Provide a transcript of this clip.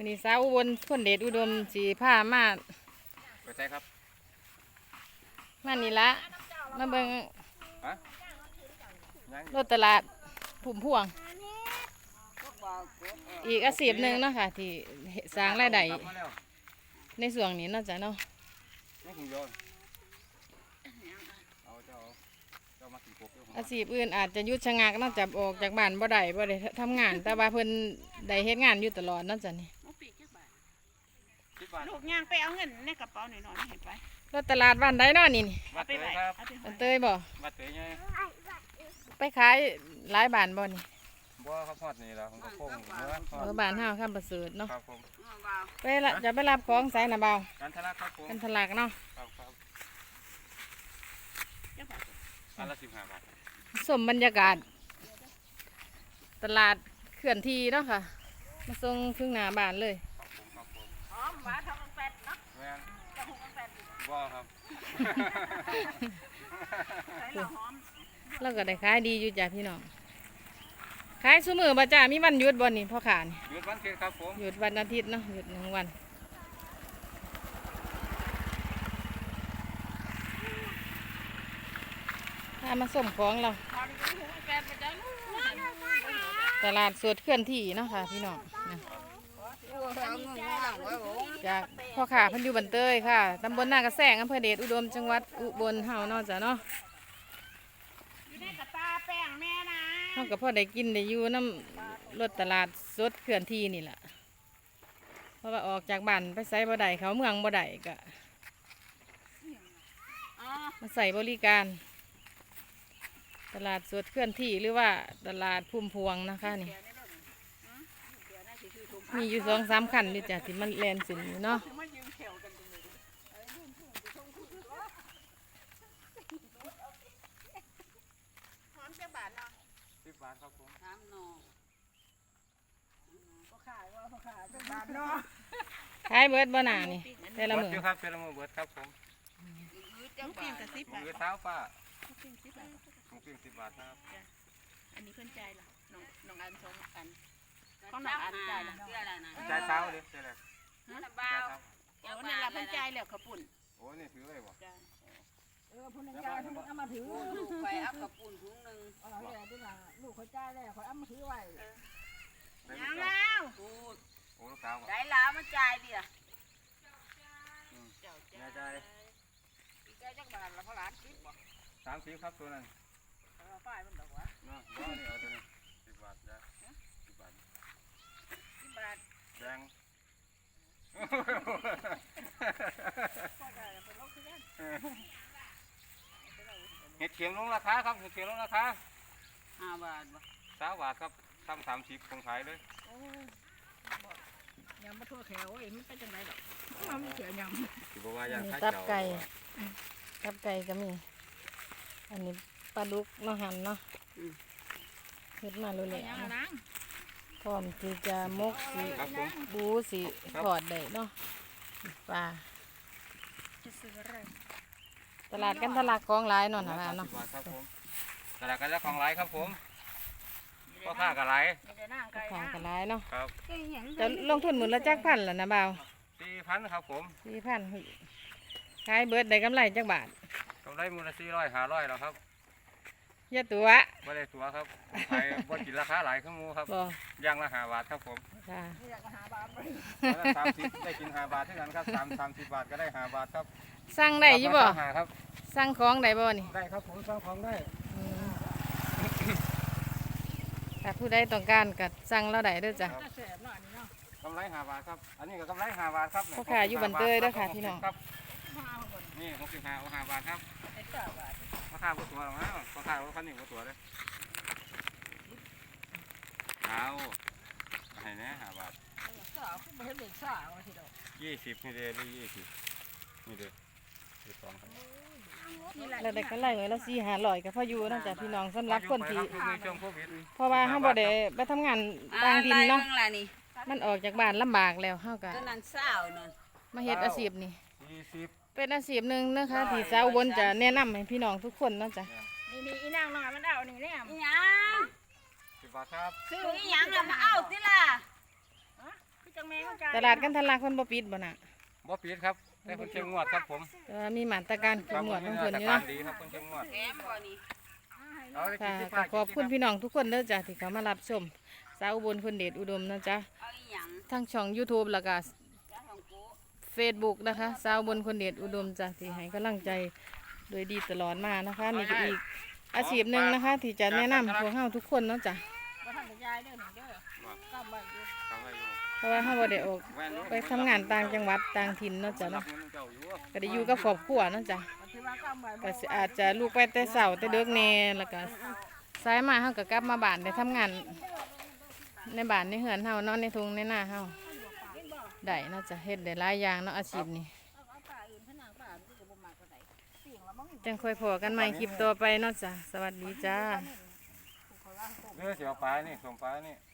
วันนี้สาวอุบลคนเดชอุดมสีผ้ามาไปใช่ครับ มานี่ละมาเบิ่งฮะยังรถตลาดผุ่มพวง อีกอาชีพหนึ่งเนาะค่ะ ที่สร้างรายได้กลับมาแล้วในส่วนนี้เนาะจ้ะเนาะนี่คุณโยนเอาเจ้าเอาเจ้ามาสีพกเจ้าของอาชีพอื่นอาจจะหยุดชะงักเนาะจะออกจากบ้านบ่ได้บ่ได้ทำงาน แต่ว่าเพิ่นได้เฮ็ดงานอยู่ตลอดเนาะจ้ะนี่หมูปีกจักบาท สิบบาทลูกย่างไปเอาเงินในกระเป๋าหน่อยๆเห็นไปรถตลาดบ้านใดเนาะนี่นี่บัตรไปเตไหวยครับเอาไปไหวบ้านเตยบ่บัตรเตยไงไปขายหลายบ้านบ่นี่บ่ครับทอดนี่แหละผมก็โค้งเนื้อทอดเออบ้านเฮาคำประเสริฐเนาะครับผมไปละจะไปรับของไสน่ะเบาการทะลักครับผมกันทะลักเนาะครับครับจักบาทอันละสิบห้าบาทสมบรรยากาศ ตลาดเคลื่อนที่เนาะค่ะ มาส่งถึงหน้าบ้านเลย บ่ครับใส่ละหอมแล้วก็ได้ขายดีอยู่จ้ะพี่น้อง ขายซุมือบ่จ้ามีวันหยุดบ่นี่พ่อขานี่หยุดวันเกิดครับผม หยุดวันอาทิตย์เนาะหยุดหนึ่งวัน ถ้ามาส่งของเราพอดีกระหุงแปดไปจ้ะลูกตลาดสดเคลื่อนที่เนาะค่ะพี่น้องนะ จากพ่อขาเพันอยู่บันเตยค่ะตำบลนากระแสงอำเภอเดชอุดมจังหวัดอุบลเฮาเนาะจ้ะเนาะอยู่ในกระตาแป้งแม่นะเฮากับพ่อได้กินได้อยู่น้ำรถตลาดสดเคลื่อนที่นี่แหละเพราะว่าออกจากบ้านไปไสบ่ได้เขาเมืองบ่ได้ก็อ๋อมาใส่บริการ ตลาดสดเคลื่อนที่หรือว่าตลาดพุ่มพวงนะคะนี่ มีอยู่สองสามคันนี่จ้ะที่มันแลนสินอยู่เนาะถึงมายืมเขียวกันตรงนี้หอมจักบาทเนาะสิบบาทครับผมน้ำนองก็ขายว่าก็ขายจักบาทเนาะขายเบิดบ่หนานี่แต่ละเบิมืดออยู่ครับเป็นละมือเบิดครับผมจักบาทกับสิบบาทมือเท้าป้าลูกปิ้งสิบบาทหมูปิ้งสิบบาทครับอันนี้เพื่อนใจายล่ะน้องน้องอันสองอัน ของน้องอันใจายล่ะจ่ายเช้าเลยใช่เลยฮะจ่ายเช้าโอ้นี่ละเพื่อนใจายแล้วเขาปุ่นโอ้นี่ถือเลยบ่จ้าเออพุ่นยายพุ่นเอามาถือลูกไปเอากระปุ่นถุงหนึ่งเออเนี่ยดิล่ะลูกเขาจ่ายแล้วเขาเอามาถือไว้ได้ยังลูกสาวแล้วพูดโอ้ลูกสาวบ่ได้หลามาจ่ายดิล่ะเจ้าแม่จ้าจ่ายใจจักบาทละเพราะหลานคิดบอกสามสิบครับตัวนั้นเออป้ายมันดอกวะเนาะเดี๋ยวนี่เอาตัวนี้สิบบาทจ้ะสิบบาท สิบบาท แดง ก็ได้เป็นโรคที่นั่น เห็ดเข็มลงราคาครับเห็ดเข็มลงราคาห้าบาทบ่สามบาทครับทำสามสิบคงขายเลยยำมาทั่วแขวเอ้ยมันเป็นจังไดดอกมันมีเขียวยำถือว่าย่างมีขายตับเจ้าไก่ตับไก่ก็มี อันนี้ปลาดุกเนาะหั่นเนาะเฮ็ดมารู้แล้วยังเนาะนางพร้อมที่จะมกสิครับผมบูสิทอดได้เนาะปลาจะซื้ออะไร ตลาดกันทะลักของหลายเนาะนะสามเนาะสิบบาทครับผมตลาดกันแล้วของไรครับผมพ่อค้ากับไรไม่ได้นั่งไกลขายนะกันหลายเนาะครับจะลงทุนหมื่นละจักพันล่ะนะบ่าวสี่พันครับผมสี่พันขายเบิดได้กำไรจักบาทกำไรมูลสี่ร้อยห้าร้อยแล้วครับอ ยาตัวไม่ได้ตัวครับขายบนกินราคาหลายขึ้นมูครับบ่ย่างละห้าบาทครับผมค่ะสามสิบได้กินห้าบาทเท่านั้นครับสามสามสิบบาทก็ได้ห้าบาทครับสั่งได้อยู่บ่ห้าครับสั่งของได้บ่นี่ได้ครับผมสั่งของได้อืมถ้าผู้ใดต้องการก็สั่งเราได้เด้อจ้ะถ้าแสบหน่อยนี่เนาะกำไรห้าบาทครับ อันนี้ก็กำไรห้าบาทครับพ่อค้าอยู่บันเตยเด้อค่ะพี่น้องครับมาเอาหมดนี่หกสิบห้าเอาห้าบาทครับ ไอ้เจ้าบาทพ่อค้าบ่ตัวหรอกนะพอค้าบ่คันนี้บ่ตัวเลยเอาให้แน่หาบาทสาวขึ้นมาเห็นเด็กสาวทีเดียวยี่สิบนี่เด้อยี่สิบนี่เด้อยี่สองครับนี่แล้วได้กำไรเงินละสี่หาร้อยก็พออยู่นาะจ้ะพี่น้องสำหรับคนที่อยู่ในช่วงโควิดเพราะว่าเฮาบ่ได้ไปทำงานต่างดินเนาะมันออกจากบ้านลำบากแล้วเฮาก็ก็นั่นเศร้านั่นมาเฮ็ดอาชีพนี่ยี่สิบ เป็นอาชีพหนึ่งนะคะที่สาวอุบนจะแนะนำให้พี่น้องทุกคนเนาะจ้ะนี่นี่อีนางน้อยมันเอานี่เนี่ยอีหยังสิบบาทครับซื้ออีหยังล่ะมาเอาสิล่ะจังแม่เข้าใจตลาดกันทะลักเพิ่นบ่ปิดบ่น่ะบ่ปิดครับแต่เพิ่นเข้มงวดครับผมแต่ว่ามีมาตรการเข้มงวดของเพิ่นอยู่ครัเนาะบผมมีมาตรการดีครับเพิ่นเข้มงวดแถมบ่นี่เอาได้ค่ะกินก็ขอบคุณพี่น้องทุกคนเด้อจ้ะที่เขามารับชม สาวอุบลคนเดชอุดมนะจ๊ะ เอาอีหยัง ทั้งช่อง YouTube แล้วก็จ้าของกู Facebook นะคะสาวอุบลคนเดชอุดมจ้ะที่ให้กำลังใจโดยดีตลอดมานะคะนี่ก็อีกอาชีพหนึ่งนะคะ ที่จะแนะนำพวกเฮาทุกคนเนาะจ้ะบ่ทันจะยายเด้อหนึ่งเด้อก็บ่อยู่ทำอะไรอยู่เพราะว่าเฮาบ่ได้ออกแว่นอยู่ไปทำงานต่างจังหวัดต่างถิ่นเนาะจ้ะรัเนาะบเงินเจ้าอยู่ก็ได้อยู่กับครอบครัวเนาะจ้ะก็ถือว่าก็บ่ก็สิอาจจะลูกไปแต่เช้าแต่ดึกแน่แล้วก็สายมาเฮาก็กลับมาบ้านได้ทำงาน ในบ้านในเฮือนเฮาเนาะในทุ่งในนาเฮา ได้เนาะจ้ะเฮ็ดได้หลายอย่างเนาะอาชีพนี้เอาป่าอื่นพนังป่ามันก็บ่มากปานใดเสียงละมั้งจังค่อยพอกันใหม่คลิปต่อไปเนาะจ้ะสวัสดีจ้าเนื้อเสียวปลานี่ส่งปลานี่เ